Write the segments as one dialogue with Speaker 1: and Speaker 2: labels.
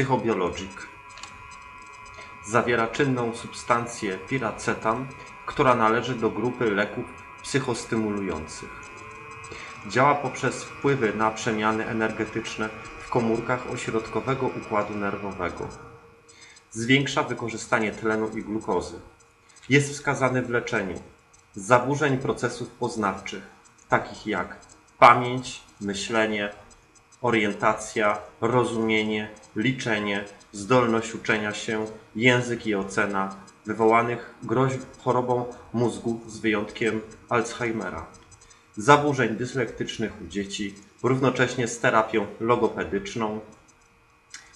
Speaker 1: Psychobiologic. Zawiera czynną substancję piracetam, która należy do grupy leków psychostymulujących. Działa poprzez wpływy na przemiany energetyczne w komórkach ośrodkowego układu nerwowego. Zwiększa wykorzystanie tlenu i glukozy. Jest wskazany w leczeniu zaburzeń procesów poznawczych, takich jak pamięć, myślenie, orientacja, rozumienie, liczenie, zdolność uczenia się, język i ocena, wywołanych groźb chorobą mózgu z wyjątkiem Alzheimera, zaburzeń dyslektycznych u dzieci, równocześnie z terapią logopedyczną,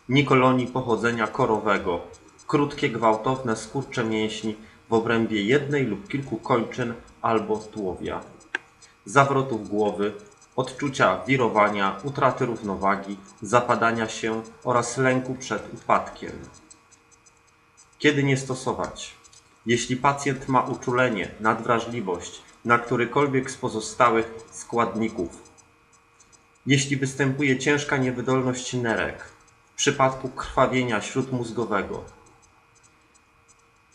Speaker 1: nikolonii pochodzenia korowego, krótkie, gwałtowne skurcze mięśni w obrębie jednej lub kilku kończyn albo tułowia, zawrotów głowy, odczucia wirowania, utraty równowagi, zapadania się oraz lęku przed upadkiem. Kiedy nie stosować? Jeśli pacjent ma uczulenie, nadwrażliwość na którykolwiek z pozostałych składników, jeśli występuje ciężka niewydolność nerek, w przypadku krwawienia śródmózgowego.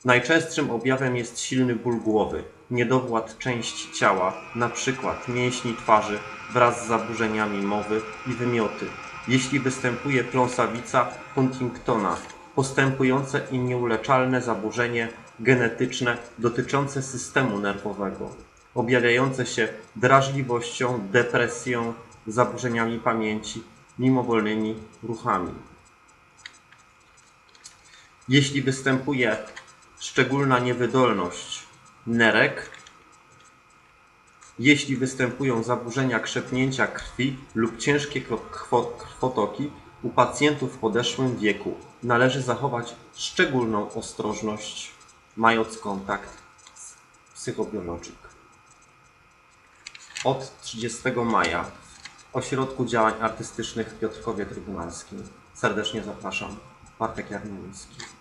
Speaker 1: Najczęstszym objawem jest silny ból głowy, niedowład części ciała, np. mięśni twarzy wraz z zaburzeniami mowy i wymioty. Jeśli występuje pląsawica Huntingtona, postępujące i nieuleczalne zaburzenie genetyczne dotyczące systemu nerwowego, objawiające się drażliwością, depresją, zaburzeniami pamięci, mimowolnymi ruchami. Jeśli występuje szczególna niewydolność nerek, jeśli występują zaburzenia krzepnięcia krwi lub ciężkie krwo- krwo- krwotoki u pacjentów w podeszłym wieku, należy zachować szczególną ostrożność, mając kontakt z psychobiologik. Od 30 maja w Ośrodku Działań Artystycznych w Piotrkowie Trybunalskim. Serdecznie zapraszam. Bartek Jarmoliński.